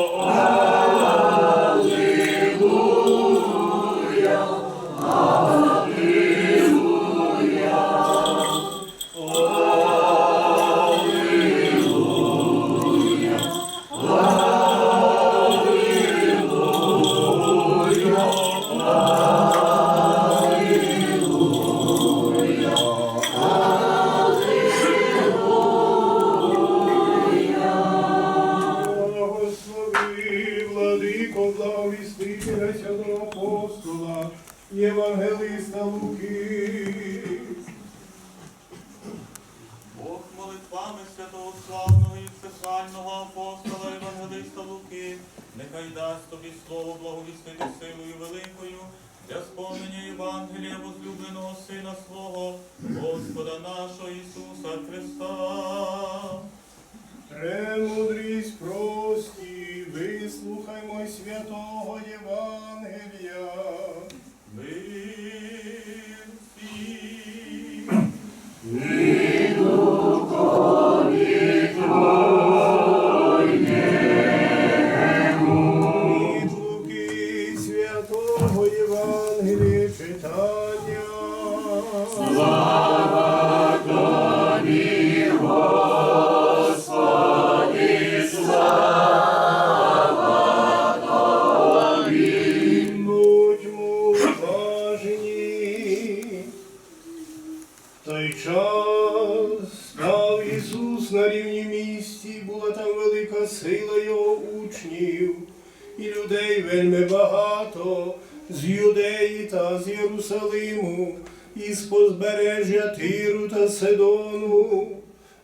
Oh. Господа нашого Ісуса Христа. Премудрість прості, вислухаймо святого Євангелія. Від Луки святого Євангелія читання. Будьмо уважні. В той час став Ісус на рівні місці, була там велика сила його учнів, і людей вельми багато з Юдеї та з Єрусалиму, і з позбережжя Тиру та Сидону.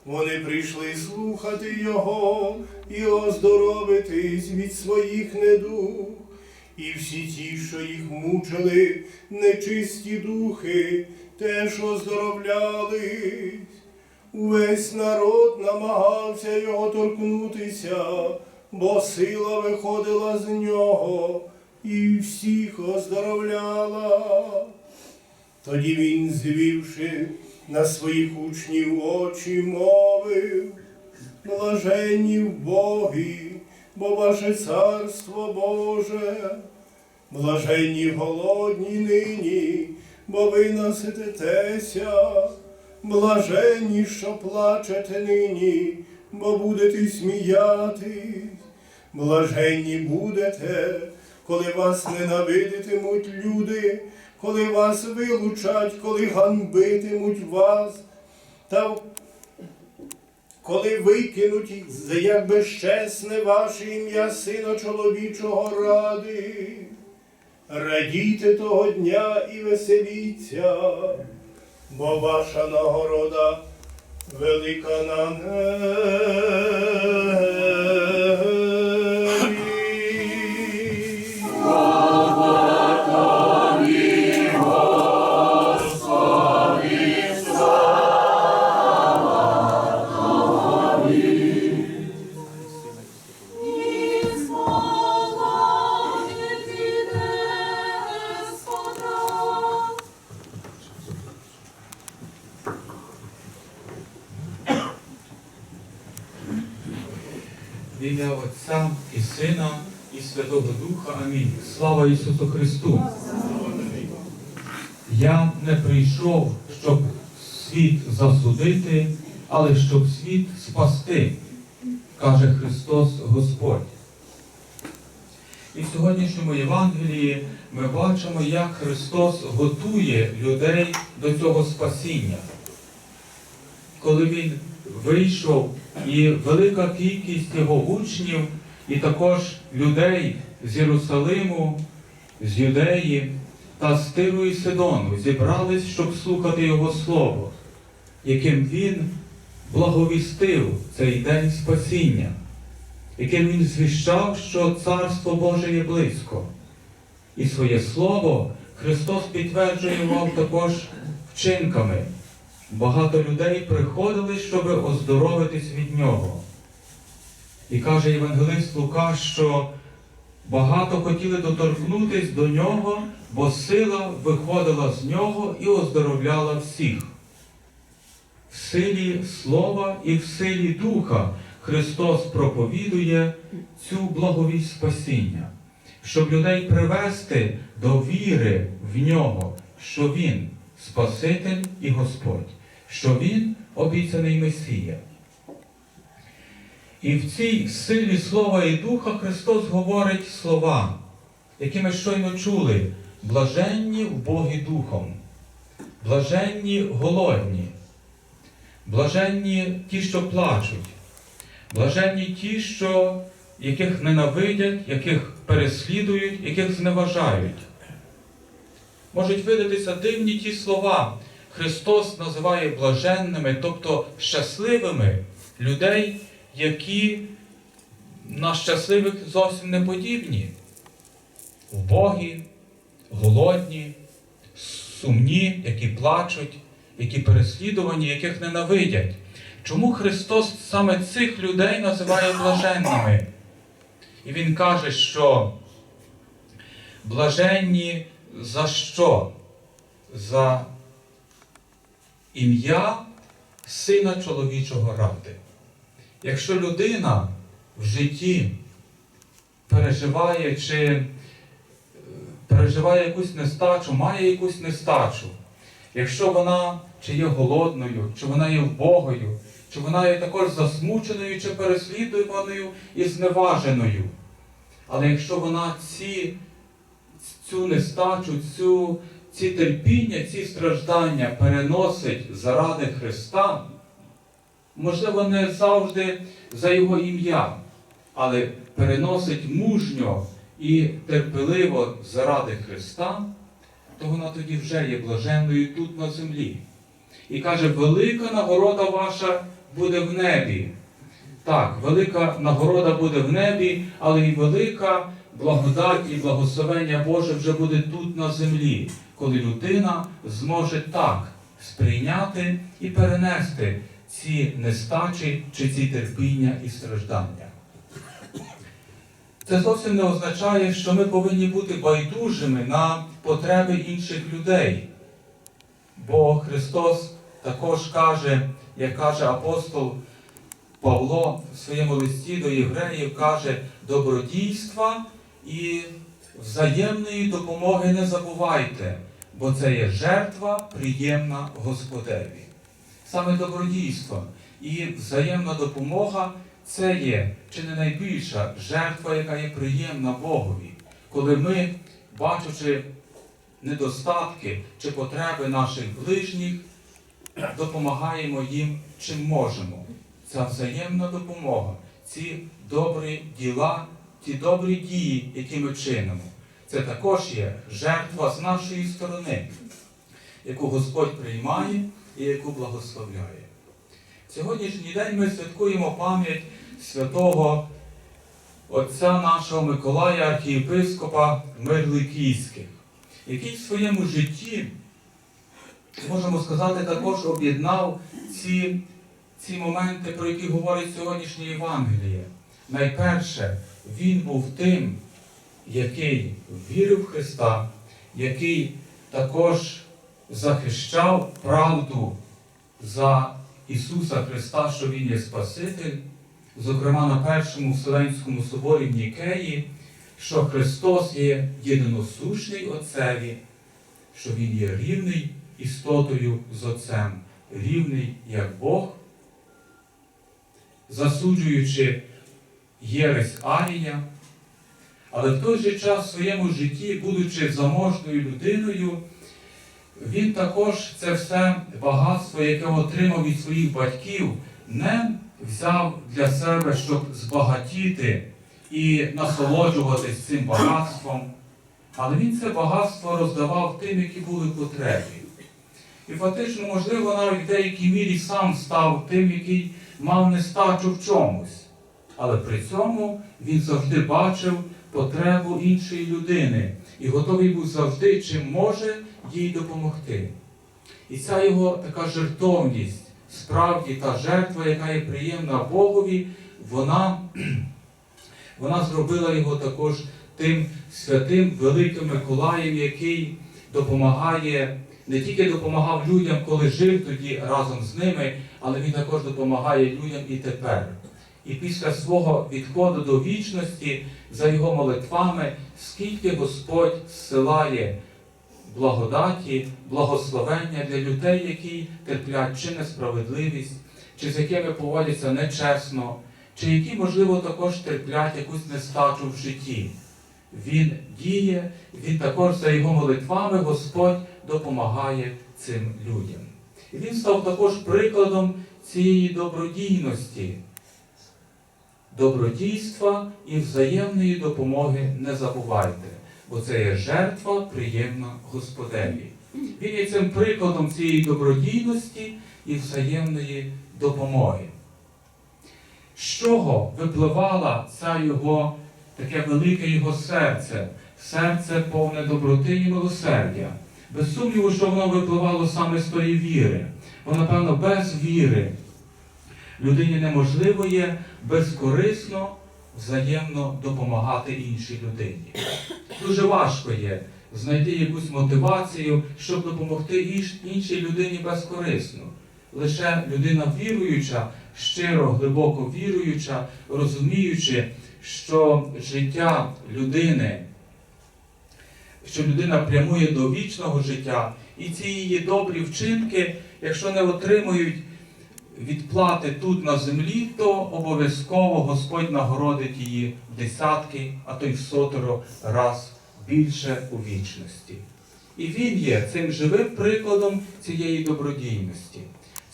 Вони прийшли слухати Його і оздоровитись від своїх недуг. І всі ті, що їх мучили, нечисті духи, теж оздоровлялись. Увесь народ намагався його торкнутися, бо сила виходила з нього і всіх оздоровляла. Тоді він, звівши на своїх учнів очі, мовив, блаженні в Богі, бо ваше царство Боже, блаженні голодні нині, бо ви насититеся, блаженні, що плачете нині, бо будете сміятись, блаженні будете, коли вас ненавидитимуть люди, коли вас вилучать, коли ганбитимуть вас, та коли викинуть як безчесне ваше ім'я сина чоловічого ради, радійте того дня і веселіться, бо ваша нагорода велика на небі. Сина, і Святого Духа. Амінь. Слава Ісусу Христу! Я не прийшов, щоб світ засудити, але щоб світ спасти, каже Христос Господь. І в сьогоднішньому Євангелії ми бачимо, як Христос готує людей до цього спасіння. Коли Він вийшов, і велика кількість його учнів, і також людей з Єрусалиму, з Юдеї та з Тиру і Сидону зібрались, щоб слухати Його Слово, яким Він благовістив цей день спасіння, яким Він звіщав, що Царство Боже є близько. І своє Слово Христос підтверджував також вчинками. Багато людей приходили, щоб оздоровитись від нього. І каже Євангелист Лука, що багато хотіли доторкнутись до нього, бо сила виходила з нього і оздоровляла всіх. В силі слова і в силі духа Христос проповідує цю благовість спасіння, щоб людей привести до віри в нього, що Він Спаситель і Господь, що Він обіцяний Месія. І в цій силі Слова і Духа Христос говорить слова, які ми щойно чули, блаженні в Богі Духом, блаженні голодні, блаженні ті, що плачуть, блаженні ті, що, яких ненавидять, яких переслідують, яких зневажають. Можуть видатися дивні ті слова. Христос називає блаженними, тобто щасливими людей, які на щасливих зовсім не подібні. Вбогі, голодні, сумні, які плачуть, які переслідувані, яких ненавидять. Чому Христос саме цих людей називає блаженними? І Він каже, що блаженні за що? За ім'я Сина чоловічого ради. Якщо людина в житті переживає чи е, переживає якусь нестачу, має якусь нестачу, якщо вона чи є голодною, чи вона є вбогою, чи вона є також засмученою, чи переслідуваною і зневаженою. Але якщо вона ці, цю нестачу, цю, ці терпіння, ці страждання переносить заради Христа, можливо, не завжди за Його ім'я, але переносить мужньо і терпеливо заради Христа, то вона тоді вже є блаженною тут на землі. І каже, велика нагорода ваша буде в небі. Так, велика нагорода буде в небі, але і велика благодать і благословення Боже вже буде тут на землі, коли людина зможе так сприйняти і перенести ці нестачі чи ці терпіння і страждання. Це зовсім не означає, що ми повинні бути байдужими на потреби інших людей. Бо Христос також каже, як каже апостол Павло в своєму листі до євреїв, каже, добродійства і взаємної допомоги не забувайте, бо це є жертва приємна Господеві. Саме добродійство і взаємна допомога це є чи не найбільша жертва, яка є приємна Богові, коли ми, бачучи недостатки чи потреби наших ближніх, допомагаємо їм чим можемо. Ця взаємна допомога, ці добрі діла, ті добрі дії, які ми чинимо, це також є жертва з нашої сторони, яку Господь приймає і яку благословляє. Сьогоднішній день ми святкуємо пам'ять святого Отця нашого Миколая, архієпископа Мирликійських, який в своєму житті, можемо сказати, також об'єднав ці, ці моменти, про які говорить сьогоднішнє Євангеліє. Найперше, він був тим, який вірив в Христа, який також захищав правду за Ісуса Христа, що Він є Спаситель, зокрема на Першому Вселенському соборі в Нікеї, що Христос є єдиносушний Отцеві, що Він є рівний істотою з Отцем, рівний як Бог, засуджуючи єресь Арія, але в той же час в своєму житті, будучи заможною людиною, він також це все багатство, яке отримав від своїх батьків, не взяв для себе, щоб збагатіти і насолоджуватись цим багатством, але він це багатство роздавав тим, які були потребі. І фактично, можливо, навіть в деякій мірі сам став тим, який мав нестачу в чомусь. Але при цьому він завжди бачив потребу іншої людини і готовий був завжди, чим може їй допомогти. І ця його така жертовність, справді та жертва, яка є приємна Богові, вона, вона зробила його також тим святим Великим Миколаєм, який допомагає, не тільки допомагав людям, коли жив тоді разом з ними, але він також допомагає людям і тепер. І після свого відходу до вічності за його молитвами, скільки Господь зсилає благодаті, благословення для людей, які терплять чи несправедливість, чи з якими поводяться нечесно, чи які, можливо, також терплять якусь нестачу в житті. Він діє, він також за його молитвами Господь допомагає цим людям. І він став також прикладом цієї добродійності, добродійства і взаємної допомоги не забувайте, бо це є жертва приємна Господеві. Він є цим прикладом цієї добродійності і взаємної допомоги. З чого випливала ця його таке велике його серце, серце повне доброти і милосердя? Без сумніву, що воно випливало саме з тої віри. Бо, напевно, без віри людині неможливо є безкорисно взаємно допомагати іншій людині. Дуже важко є знайти якусь мотивацію, щоб допомогти іншій людині безкорисно. Лише людина віруюча, щиро, глибоко віруюча, розуміючи, що життя людини, що людина прямує до вічного життя, і ці її добрі вчинки, якщо не отримують відплати тут на землі, то обов'язково Господь нагородить її в десятки, а то й в сотеро раз більше у вічності. І він є цим живим прикладом цієї добродійності.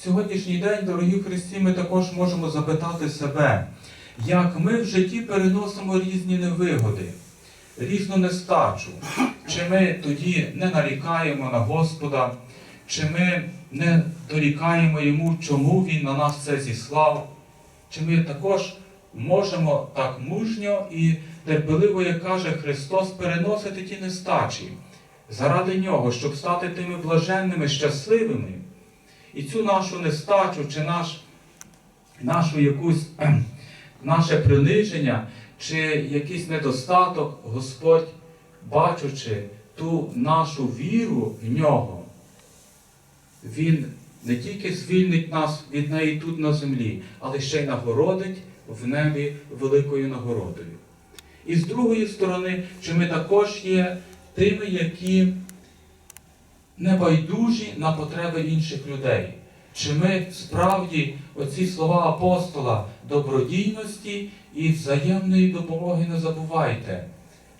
Сьогоднішній день, дорогі Христі, ми також можемо запитати себе, як ми в житті переносимо різні невигоди, різну нестачу, чи ми тоді не нарікаємо на Господа, чи ми не дорікаємо йому, чому він на нас це зіслав, чи ми також можемо так мужньо і терпеливо, як каже Христос, переносити ті нестачі заради нього, щоб стати тими блаженними, щасливими. І цю нашу нестачу чи наш, нашу якусь, наше приниження, чи якийсь недостаток, Господь, бачучи ту нашу віру в нього, Він не тільки звільнить нас від неї тут на землі, але ще й нагородить в небі великою нагородою. І з другої сторони, чи ми також є тими, які небайдужі на потреби інших людей. Чи ми справді оці слова апостола добродійності і взаємної допомоги не забувайте?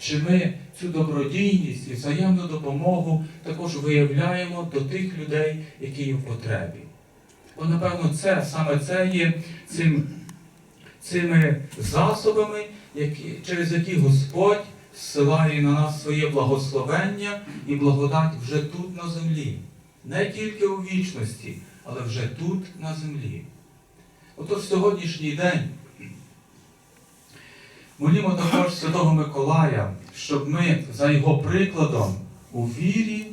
Чи ми цю добродійність і взаємну допомогу також виявляємо до тих людей, які є в потребі? Бо, напевно, це саме це є цим, цими засобами, які, через які Господь зсилає на нас своє благословення і благодать вже тут на землі. Не тільки у вічності, але вже тут на землі. Отож сьогоднішній день молімо також Святого Миколая, щоб ми за його прикладом у вірі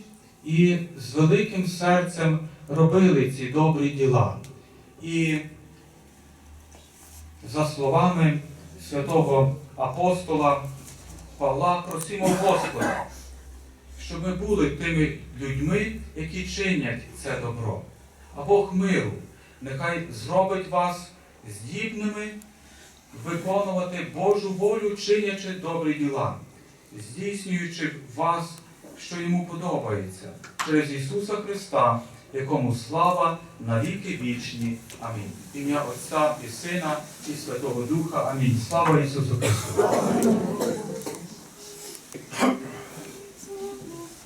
і з великим серцем робили ці добрі діла. І за словами святого апостола Павла, просимо Господа, щоб ми були тими людьми, які чинять це добро. А Бог миру нехай зробить вас здібними виконувати Божу волю, чинячи добрі діла, здійснюючи вас, що йому подобається, через Ісуса Христа, якому слава на віки вічні. Амінь. Ім'я Отця і Сина і Святого Духа. Амінь. Слава Ісусу Христу!